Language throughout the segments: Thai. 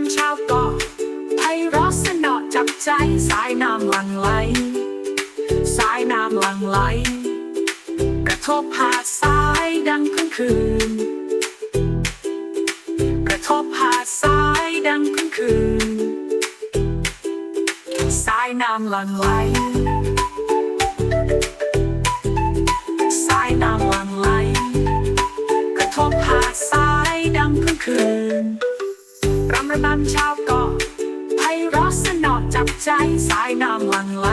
าชาวเกาะไพเราสนอจับใจสายน้ำหลังไหล สายน้ำหลังไหล กระทบหาดทรายดังขึ้นคืน กระทบหาดทรายดังขึ้นคืน สายน้ำหลังไหลสายน้ำหลังไหล กระทบหาดทรายดังขึ้นคืน ระบำชาวเกาะไพเราะสนอจับใจสายน้ำหลังไหล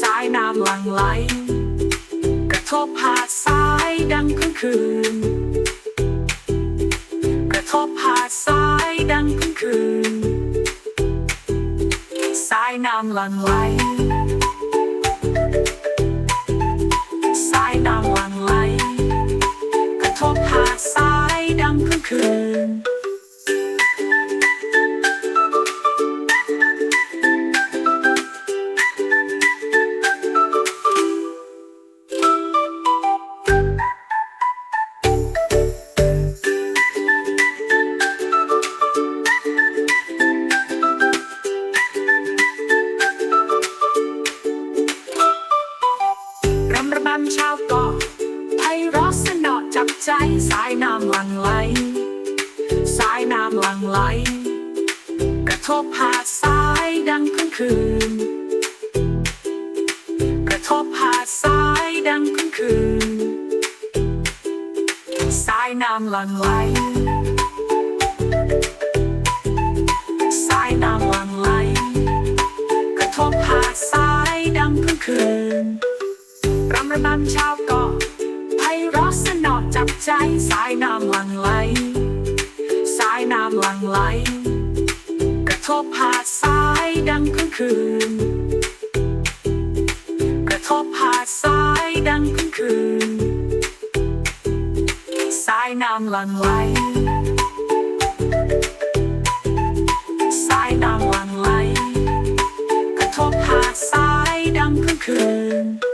สายน้ำหลังไหล กระทบหาดทรายดังครึ่งคืน กระทบหาดทรายดังครึ่งคืน สายน้ำหลังไหล รำระบำชาวเกาะไพเราะสนอจับใจสายน้ำหลังไหล สายน้ำหลังไหล กระทบหาดทรายดังครึ่งคืน กระทบหาดทรายดังครึ่งคืน สายน้ำหลังไหล สายน้ำหลัง ระนันชาวเกาะไพเรอสนอจับใจสายน้ำหลังไหล สายน้ำหลังไหล กระทบผาดทายดังคืนคืน กระทบผาดทายดังคืนคืน สายน้ำหลั่งไหลนำลังไหล กระทบหาสายดังคืนคืน